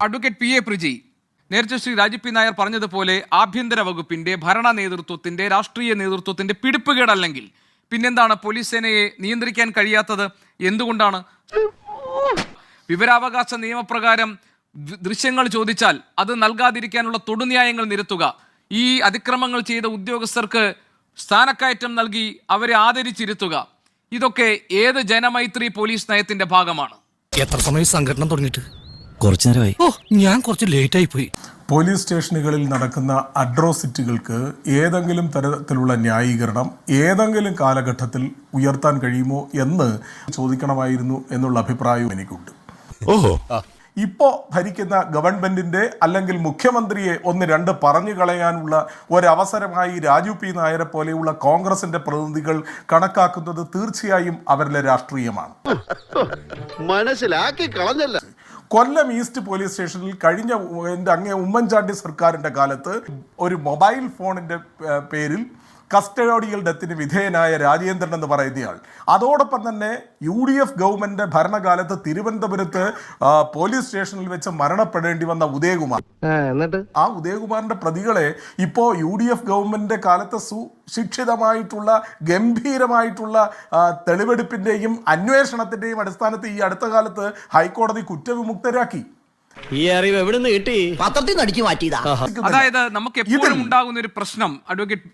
Advocate P A Priji നേരത്തെ Shri Rajeev P Nair പറഞ്ഞതുപോലെ ആഭ്യന്തര വകുപ്പിന്റെ ഭരണ നേതൃത്വത്തിന്റെ രാഷ്ട്രീയ നേതൃത്വത്തിന്റെ പിടിപ്പുകേടല്ലെങ്കിൽ പിന്നെന്താണ് പോലീസ് സേനയെ നിയന്ത്രിക്കാൻ കഴിയാത്തത്? എന്തുകൊണ്ടാണ്? വിവരാവകാശ നിയമപ്രകാരം ദൃശ്യങ്ങൾ ചോദിച്ചാൽ അത് നൽകാതിരിക്കാനുള്ള തൊടുന്യായങ്ങൾ നിരത്തുക. ഈ അതിക്രമങ്ങൾ ചെയ്ത ഉദ്യോഗസ്ഥർക്ക് സ്ഥാനക്കയറ്റം നൽകി അവരെ ആദരിച്ചിരുത്തുക. ഇതൊക്കെ ഏത് ജനമൈത്രി പോലീസ് നയത്തിന്റെ ഭാഗമാണ്? എത്ര സമയം സംഘടന തുടങ്ങിയിട്ട്? കുറച്ചു നേരമായി. ഓ ഞാൻ കുറച്ച് ലേറ്റ് ആയി പോയി. പോലീസ് സ്റ്റേഷനുകളിൽ നടക്കുന്ന അഡ്രോസിറ്റികൾക്ക് ഏതെങ്കിലും തരത്തിലുള്ള ന്യായീകരണം ഏതെങ്കിലും കാലഘട്ടത്തിൽ ഉയർത്താൻ കഴിയുമോ എന്ന് ചോദിക്കണമായിരുന്നു എന്നുള്ള അഭിപ്രായവും എനിക്കുണ്ട്. ഓഹോ. ഇപ്പോ ഭരിക്കുന്ന ഗവൺമെന്റിന്റെ അല്ലെങ്കിൽ മുഖ്യമന്ത്രിയെ ഒന്ന് രണ്ട് പറഞ്ഞു കളയാനുള്ള ഒരവസരമായി രാജു പി നായരെ പോലെയുള്ള കോൺഗ്രസിന്റെ പ്രതിനിധികൾ കണക്കാക്കുന്നത് തീർച്ചയായും അവരിലെ രാഷ്ട്രീയമാണ്. മനസ്സിലാക്കി കളഞ്ഞല്ല. കൊല്ലം ഈസ്റ്റ് പോലീസ് സ്റ്റേഷനിൽ കഴിഞ്ഞ എന്റെ അങ്ങേ ഉമ്മൻചാണ്ടി സർക്കാരിന്റെ കാലത്ത് ഒരു മൊബൈൽ ഫോണിന്റെ പേരിൽ കസ്റ്റഡിയൽ ഡെത്തിന് വിധേയനായ രാജേന്ദ്രൻ എന്ന് പറയുന്നയാൾ. അതോടൊപ്പം തന്നെ യു ഡി എഫ് ഗവൺമെന്റ് ഭരണകാലത്ത് തിരുവനന്തപുരത്ത് പോലീസ് സ്റ്റേഷനിൽ വെച്ച് മരണപ്പെടേണ്ടി വന്ന ഉദയകുമാർ. എന്നിട്ട്? ആ ഉദയകുമാറിന്റെ പ്രതികളെ ഇപ്പോ യു ഡി എഫ് ഗവൺമെന്റിന്റെ കാലത്ത് സുശിക്ഷിതമായിട്ടുള്ള ഗംഭീരമായിട്ടുള്ള തെളിവെടുപ്പിന്റെയും അന്വേഷണത്തിന്റെയും അടിസ്ഥാനത്തിൽ ഈ അടുത്ത കാലത്ത് ഹൈക്കോടതി കുറ്റവിമുക്തരാക്കി. ഈ അറിവ് എവിടുന്ന് കിട്ടി? പത്രത്തിൽ നിന്ന് അടിച്ചു മാറ്റിയതാ. അതായത് നമുക്ക് എപ്പോഴും ഉണ്ടാകുന്ന ഒരു പ്രശ്നം അഡ്വക്കേറ്റ്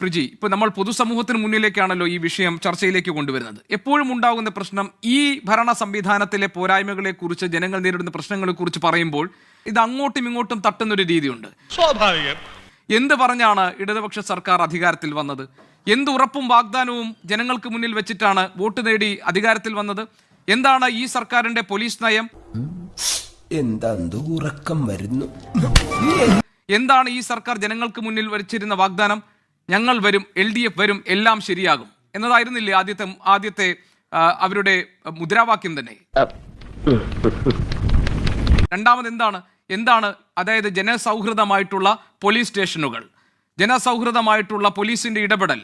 പ്രിജി ഇപ്പൊ നമ്മൾ പൊതുസമൂഹത്തിന് മുന്നിലേക്കാണല്ലോ ഈ വിഷയം ചർച്ചയിലേക്ക് കൊണ്ടുവരുന്നത്. എപ്പോഴും ഉണ്ടാകുന്ന പ്രശ്നം ഈ ഭരണ സംവിധാനത്തിലെ പോരായ്മകളെ കുറിച്ച് ജനങ്ങൾ നേരിടുന്ന പ്രശ്നങ്ങളെ കുറിച്ച് പറയുമ്പോൾ ഇത് അങ്ങോട്ടും ഇങ്ങോട്ടും തട്ടുന്ന ഒരു രീതിയുണ്ട്. സ്വാഭാവികം. എന്ത് പറഞ്ഞാണ് ഇടതുപക്ഷ സർക്കാർ അധികാരത്തിൽ വന്നത്? എന്ത് ഉറപ്പും വാഗ്ദാനവും ജനങ്ങൾക്ക് മുന്നിൽ വെച്ചിട്ടാണ് വോട്ട് നേടി അധികാരത്തിൽ വന്നത്? എന്താണ് ഈ സർക്കാരിന്റെ പോലീസ് നയം? എന്താ ഉറക്കം വരുന്നു? എന്താണ് ഈ സർക്കാർ ജനങ്ങൾക്ക് മുന്നിൽ വരച്ചിരുന്ന വാഗ്ദാനം? ഞങ്ങൾ വരും എൽ ഡി എഫ് വരും എല്ലാം ശരിയാകും. എന്നതായിരുന്നില്ലേ ആദ്യത്തെ ആദ്യത്തെ അവരുടെ മുദ്രാവാക്യം തന്നെ? രണ്ടാമത് എന്താണ്? എന്താണ് അതായത് ജനസൗഹൃദമായിട്ടുള്ള പോലീസ് സ്റ്റേഷനുകൾ? ജനസൗഹൃദമായിട്ടുള്ള പോലീസിന്റെ ഇടപെടൽ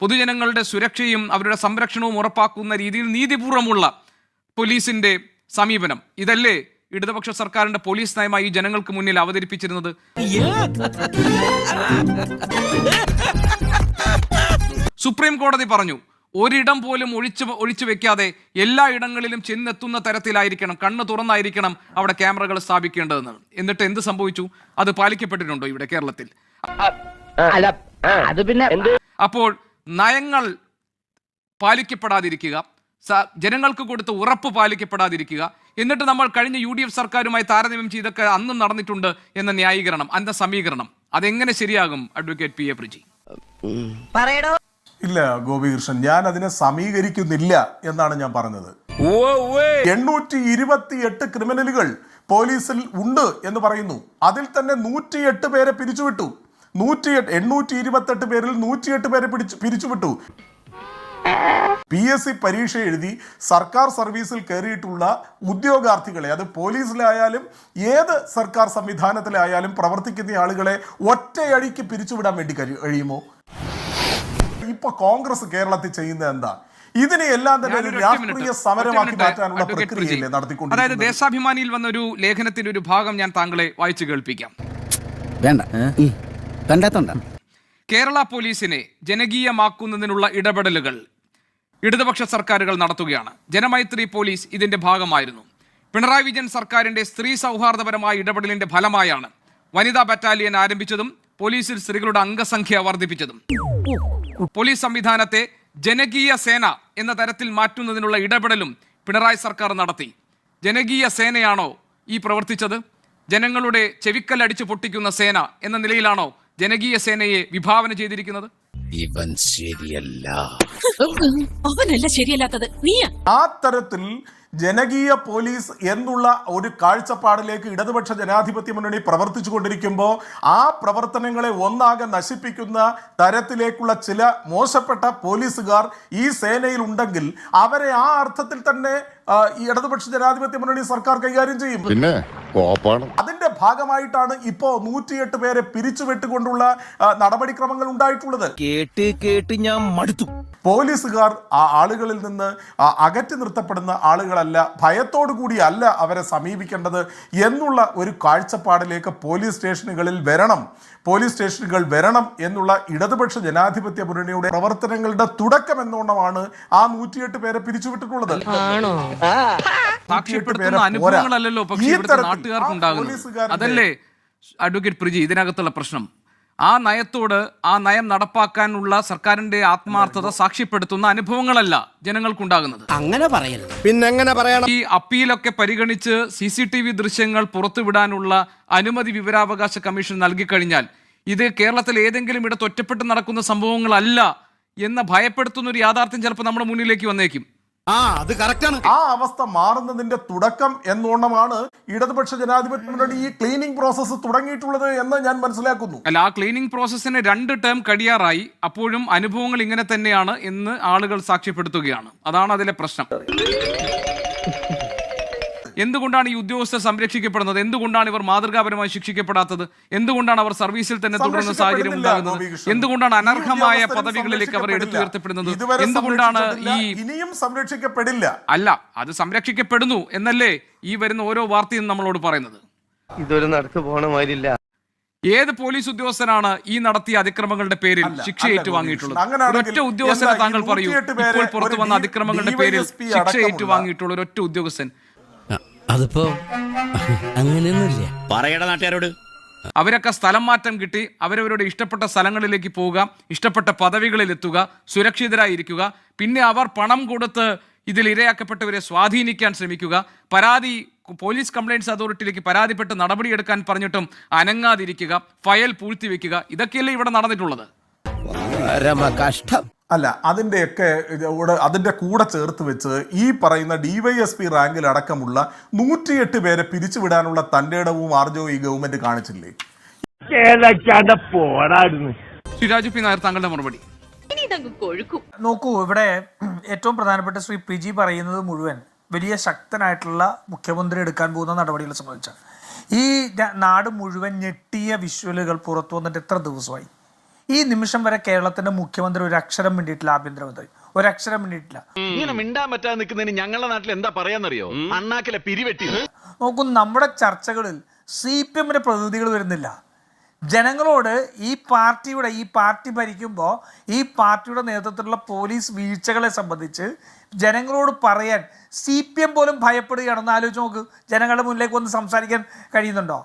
പൊതുജനങ്ങളുടെ സുരക്ഷയും അവരുടെ സംരക്ഷണവും ഉറപ്പാക്കുന്ന രീതിയിൽ നീതിപൂർവമുള്ള പോലീസിന്റെ സമീപനം ഇതല്ലേ ഇടതുപക്ഷ സർക്കാരിന്റെ പോലീസ് നയമായി ഈ ജനങ്ങൾക്ക് മുന്നിൽ അവതരിപ്പിച്ചിരുന്നത്? സുപ്രീം കോടതി പറഞ്ഞു ഒരിടം പോലും ഒഴിച്ചു ഒഴിച്ചു വെക്കാതെ എല്ലാ ഇടങ്ങളിലും ചെന്നെത്തുന്ന തരത്തിലായിരിക്കണം കണ്ണ് തുറന്നായിരിക്കണം അവിടെ ക്യാമറകൾ സ്ഥാപിക്കേണ്ടതെന്ന്. എന്നിട്ട് എന്ത് സംഭവിച്ചു? അത് പാലിക്കപ്പെട്ടിട്ടുണ്ടോ ഇവിടെ കേരളത്തിൽ? അല്ല അത് പിന്നെ അപ്പോൾ നയങ്ങൾ പാലിക്കപ്പെടാതിരിക്കുക ജനങ്ങൾക്ക് കൊടുത്ത ഉറപ്പ് പാലിക്കപ്പെടാതിരിക്കുക എന്നിട്ട് നമ്മൾ കഴിഞ്ഞ യു ഡി എഫ് സർക്കാരുമായി താരതമ്യം ചെയ്തൊക്കെ അന്നും നടന്നിട്ടുണ്ട് എന്ന ന്യായീകരണം അന്ന സമീകരണം അതെങ്ങനെ ശരിയാകും? അഡ്വക്കേറ്റ് പി എ പ്രിജി പറയടോ. ഇല്ല ഗോപികൃഷ്ണൻ ഞാൻ അതിനെ സമീകരിക്കുന്നില്ല എന്നാണ് ഞാൻ പറഞ്ഞത്. എണ്ണൂറ്റി ഇരുപത്തി എട്ട് ക്രിമിനലുകൾ പോലീസിൽ ഉണ്ട് എന്ന് പറയുന്നു. അതിൽ തന്നെ നൂറ്റിയെട്ട് പേരെ പിരിച്ചുവിട്ടു. നൂറ്റിയെട്ട് എണ്ണൂറ്റി ഇരുപത്തെട്ട് പേരിൽ നൂറ്റിയെട്ട് പേരെ പിടിച്ചു പിരിച്ചുവിട്ടു. പി എസ് സി പരീക്ഷ എഴുതി സർക്കാർ സർവീസിൽ കയറിയിട്ടുള്ള ഉദ്യോഗാർത്ഥികളെ അത് പോലീസിലായാലും ഏത് സർക്കാർ സംവിധാനത്തിലായാലും പ്രവർത്തിക്കുന്ന ആളുകളെ ഒറ്റയടിക്ക് പിരിച്ചുവിടാൻ വേണ്ടി കഴി- കഴിയുമോ? ഇപ്പൊ കോൺഗ്രസ് കേരളത്തിൽ ചെയ്യുന്നത് എന്താ? ഇതിനെ എല്ലാം തന്നെ ഒരു രാഷ്ട്രീയ സമരമാക്കി മാറ്റാനുള്ള പ്രക്രിയല്ലേ നടത്തിക്കൊണ്ട് അതായത് ദേശാഭിമാനിയിൽ വന്ന ഒരു ലേഖനത്തിന്റെ ഒരു ഭാഗം ഞാൻ താങ്കളെ വായിച്ചു കേൾപ്പിക്കാം. വേണ്ട. കണ്ടാത്തോണ്ട. കേരള പോലീസിനെ ജനകീയമാക്കുന്നതിനുള്ള ഇടപെടലുകൾ ഇടതുപക്ഷ സർക്കാരുകൾ നടത്തുകയാണ്. ജനമൈത്രി പോലീസ് ഇതിന്റെ ഭാഗമായിരുന്നു. പിണറായി വിജയൻ സർക്കാരിന്റെ സ്ത്രീ സൗഹാർദ്ദപരമായ ഇടപെടലിന്റെ ഫലമായാണ് വനിതാ ബറ്റാലിയൻ ആരംഭിച്ചതും പോലീസിൽ സ്ത്രീകളുടെ അംഗസംഖ്യ വർദ്ധിപ്പിച്ചതും. പോലീസ് സംവിധാനത്തെ ജനകീയ സേന എന്ന തരത്തിൽ മാറ്റുന്നതിനുള്ള ഇടപെടലും പിണറായി സർക്കാർ നടത്തി. ജനകീയ സേനയാണോ ഈ പ്രവർത്തിച്ചത്? ജനങ്ങളുടെ ചെവിക്കല്ലടിച്ച് പൊട്ടിക്കുന്ന സേന എന്ന നിലയിലാണോ ജനകീയ സേനയെ വിഭാവന ചെയ്തിരിക്കുന്നത്? ഇവൻ ശരിയല്ല. അവനല്ല ശരിയല്ലാത്തത്. നീയാ. ആ തരത്തിൽ ജനകീയ പോലീസ് എന്നുള്ള ഒരു കാഴ്ചപ്പാടിലേക്ക് ഇടതുപക്ഷ ജനാധിപത്യ മുന്നണി പ്രവർത്തിച്ചു കൊണ്ടിരിക്കുമ്പോൾ ആ പ്രവർത്തനങ്ങളെ ഒന്നാകെ നശിപ്പിക്കുന്ന തരത്തിലേക്കുള്ള ചില മോശപ്പെട്ട പോലീസുകാർ ഈ സേനയിൽ ഉണ്ടെങ്കിൽ അവരെ ആ അർത്ഥത്തിൽ തന്നെ ഈ ഇടതുപക്ഷ ജനാധിപത്യ മുന്നണി സർക്കാർ കൈകാര്യം ചെയ്യും. പിന്നെ അതിന്റെ ഭാഗമായിട്ടാണ് ഇപ്പോ നൂറ്റിയെട്ട് പേരെ പിരിച്ചുവിട്ടുകൊണ്ടുള്ള നടപടിക്രമങ്ങൾ ഉണ്ടായിട്ടുള്ളത്. കേട്ട് കേട്ട് ഞാൻ മടുത്തു. പോലീസുകാർ ആ ആളുകളിൽ നിന്ന് അകറ്റി നിർത്തപ്പെടുന്ന ആളുകളല്ല ഭയത്തോടു കൂടിയല്ല അവരെ സമീപിക്കേണ്ടത് എന്നുള്ള ഒരു കാഴ്ചപ്പാടിലേക്ക് പോലീസ് സ്റ്റേഷനുകളിൽ വരണം. പോലീസ് സ്റ്റേഷനുകൾ വരണം എന്നുള്ള ഇടതുപക്ഷ ജനാധിപത്യ മുന്നണിയുടെ പ്രവർത്തനങ്ങളുടെ തുടക്കം എന്നോണമാണ് ആ നൂറ്റിയെട്ട് പേരെ പിരിച്ചുവിട്ടിട്ടുള്ളത്. പക്ഷേ അതല്ലേ അഡ്വക്കേറ്റ് പ്രിജി ഇതിനകത്തുള്ള പ്രശ്നം? ആ നയത്തോട് ആ നയം നടപ്പാക്കാനുള്ള സർക്കാരിന്റെ ആത്മാർത്ഥത സാക്ഷ്യപ്പെടുത്തുന്ന അനുഭവങ്ങളല്ല ജനങ്ങൾക്കുണ്ടാകുന്നത്. അങ്ങനെ പറയരുത്. പിന്നെ എങ്ങനെ പറയണം? ഈ അപ്പീലൊക്കെ പരിഗണിച്ച് സി സി ടി വി ദൃശ്യങ്ങൾ പുറത്തുവിടാനുള്ള അനുമതി വിവരാവകാശ കമ്മീഷൻ നൽകിക്കഴിഞ്ഞാൽ ഇത് കേരളത്തിൽ ഏതെങ്കിലും ഇടത്ത് ഒറ്റപ്പെട്ട് നടക്കുന്ന സംഭവങ്ങളല്ല എന്ന് ഭയപ്പെടുത്തുന്ന ഒരു യാഥാർത്ഥ്യം ചിലപ്പോൾ നമ്മുടെ മുന്നിലേക്ക് വന്നേക്കും. ആ അത് കറക്റ്റാണ് ആ അവസ്ഥ മാറുന്നതിന്റെ തുടക്കം എന്നോണമാണ് ഇടതുപക്ഷ ജനാധിപത്യ മുന്നണി ഈ ക്ലീനിങ് പ്രോസസ്സ് തുടങ്ങിയിട്ടുള്ളത് എന്ന് ഞാൻ മനസ്സിലാക്കുന്നു. അല്ല ആ ക്ലീനിങ് പ്രോസസ്സിന് രണ്ട് ടേം കഴിയാറായി അപ്പോഴും അനുഭവങ്ങൾ ഇങ്ങനെ തന്നെയാണ് എന്ന് ആളുകൾ സാക്ഷ്യപ്പെടുത്തുകയാണ്. അതാണ് അതിലെ പ്രശ്നം. എന്തുകൊണ്ടാണ് ഈ ഉദ്യോഗസ്ഥർ സംരക്ഷിക്കപ്പെടുന്നത്? എന്തുകൊണ്ടാണ് ഇവർ മാതൃകാപരമായി ശിക്ഷിക്കപ്പെടാത്തത്? എന്തുകൊണ്ടാണ് അവർ സർവീസിൽ തന്നെ തുടരുന്ന സാഹചര്യം ഉണ്ടാകുന്നത്? എന്തുകൊണ്ടാണ് അനർഹമായ പദവികളിലേക്ക് അവർ എടുത്തുയർത്തപ്പെടുന്നത്? ഉയർത്തപ്പെടുന്നത് എന്തുകൊണ്ടാണ് ഈ ഇനിയും സംരക്ഷിക്കപ്പെടില്ല. അല്ല അത് സംരക്ഷിക്കപ്പെടുന്നു എന്നല്ലേ ഈ വരുന്ന ഓരോ വാർത്തയും നമ്മളോട് പറയുന്നത്. ഇതൊരു നടക്ക് പോണ മാതിരില്ല. ഏത് പോലീസ് ഉദ്യോഗസ്ഥനാണ് ഈ നടത്തിയ അതിക്രമങ്ങളുടെ പേരിൽ ശിക്ഷ ഏറ്റുവാങ്ങിയിട്ടുള്ളത്. ഒരൊറ്റ ഉദ്യോഗസ്ഥനെ താങ്കൾ പറയൂ. 108 ഇപ്പോൾ പുറത്തു വന്ന അതിക്രമങ്ങളുടെ പേരിൽ ശിക്ഷ ഏറ്റുവാങ്ങിയിട്ടുള്ള ഒരൊറ്റ ഉദ്യോഗസ്ഥൻ. അതിപ്പോ അങ്ങനെയൊന്നുമില്ല. പറയട നാട്ടുകാരോട്. അവരൊക്കെ സ്ഥലം മാറ്റം കിട്ടി അവരവരുടെ ഇഷ്ടപ്പെട്ട സ്ഥലങ്ങളിലേക്ക് പോവുക ഇഷ്ടപ്പെട്ട പദവികളിൽ എത്തുക സുരക്ഷിതരായിരിക്കുക പിന്നെ അവർ പണം കൊടുത്ത് ഇതിൽ ഇരയാക്കപ്പെട്ടവരെ സ്വാധീനിക്കാൻ ശ്രമിക്കുക പരാതി പോലീസ് കംപ്ലയിന്റ്സ് അതോറിറ്റിയിലേക്ക് പരാതിപ്പെട്ട് നടപടിയെടുക്കാൻ പറഞ്ഞിട്ടും അനങ്ങാതിരിക്കുക ഫയൽ പൂഴ്ത്തിവെക്കുക ഇതൊക്കെയല്ലേ ഇവിടെ നടന്നിട്ടുള്ളത്? കഷ്ടം അല്ല അതിന്റെയൊക്കെ അതിന്റെ കൂടെ ചേർത്ത് വെച്ച് ഈ പറയുന്ന ഡി വൈ എസ് പി റാങ്കിൽ അടക്കമുള്ള നൂറ്റിയെട്ട് പേരെ പിരിച്ചുവിടാനുള്ള തന്റെ ഇടവും ആർജവും ഈ ഗവൺമെന്റ് കാണിച്ചില്ലേ? പി നായർ താങ്കളുടെ മറുപടി. ഇനി ഇതങ്ങ് കൊഴുക്കും. നോക്കൂ ഇവിടെ ഏറ്റവും പ്രധാനപ്പെട്ട ശ്രീ പ്രിജി പറയുന്നത് മുഴുവൻ വലിയ ശക്തനായിട്ടുള്ള മുഖ്യമന്ത്രി എടുക്കാൻ പോകുന്ന നടപടികളെ സംബന്ധിച്ചാണ്. ഈ നാട് മുഴുവൻ ഞെട്ടിയ വിഷ്വലുകൾ പുറത്തു വന്നിട്ട് എത്ര ദിവസമായി? ഈ നിമിഷം വരെ കേരളത്തിന്റെ മുഖ്യമന്ത്രി ഒരു അക്ഷരം വേണ്ടിയിട്ടില്ല ആഭ്യന്തരമന്ത്രി ഒരു അക്ഷരം വേണ്ടിയിട്ടില്ല ഇങ്ങനെ മിണ്ടാൻ പറ്റാതെ നിൽക്കുന്നതിന് ഞങ്ങളുടെ നാട്ടിൽ എന്താ പറയാന്നറിയോ? അണ്ണാക്കിലെ പിരിവെട്ടി. നോക്കൂ നമ്മുടെ ചർച്ചകളിൽ സി പി എമ്മിന്റെ പ്രതിനിധികൾ വരുന്നില്ല. ജനങ്ങളോട് ഈ പാർട്ടിയുടെ ഈ പാർട്ടി ഭരിക്കുമ്പോൾ ഈ പാർട്ടിയുടെ നേതൃത്വത്തിലുള്ള പോലീസ് വീഴ്ചകളെ സംബന്ധിച്ച് ജനങ്ങളോട് പറയാൻ സി പി എം പോലും ഭയപ്പെടുകയാണെന്ന് ആലോചിച്ച് നോക്ക്. ജനങ്ങളുടെ മുന്നിലേക്ക് വന്ന് സംസാരിക്കാൻ കഴിയുന്നുണ്ടോ?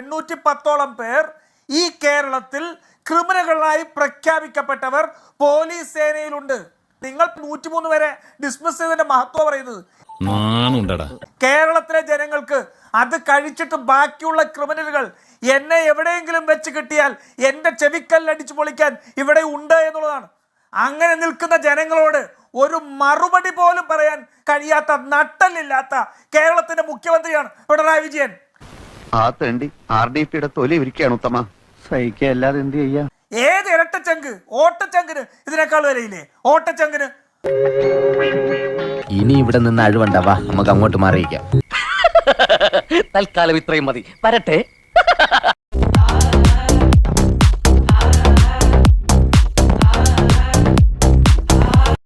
എണ്ണൂറ്റി പത്തോളം പേർ ഈ കേരളത്തിൽ ക്രിമിനലുകളായി പ്രഖ്യാപിക്കപ്പെട്ടവർ പോലീസ് സേനയിലുണ്ട്. നിങ്ങൾ നൂറ്റിമൂന്ന് വരെ ഡിസ്മിസ് ചെയ്തതിന്റെ മഹത്വം പറയുന്നത്. കേരളത്തിലെ ജനങ്ങൾക്ക് അത് കഴിച്ചിട്ട് ബാക്കിയുള്ള ക്രിമിനലുകൾ എന്നെ എവിടെയെങ്കിലും വെച്ച് കിട്ടിയാൽ എന്റെ ചെവിക്കല്ലടിച്ചു പൊളിക്കാൻ ഇവിടെ ഉണ്ട് എന്നുള്ളതാണ്. അങ്ങനെ നിൽക്കുന്ന ജനങ്ങളോട് ഒരു മറുപടി പോലും പറയാൻ കഴിയാത്ത നട്ടലില്ലാത്ത കേരളത്തിന്റെ മുഖ്യമന്ത്രിയാണ് പിണറായി വിജയൻ. ആ തേണ്ടി ആർ ഡി പിയുടെ തൊലി ഇരിക്കുകയാണ് ഉത്തമ. സഹിക്കല്ലാതെ എന്ത് ചെയ്യാ? ഏത് ഇരട്ടച്ചങ്ക് ഓട്ടച്ചങ്കിന് ഇതിനേക്കാൾ വരയില്ലേ ഓട്ടച്ചങ്കിന് ഇനി ഇവിടെ നിന്ന് അഴിവണ്ടാവാ നമുക്ക് അങ്ങോട്ട് മാറിയിക്കാം തൽക്കാലം ഇത്രയും മതി. വരട്ടെ.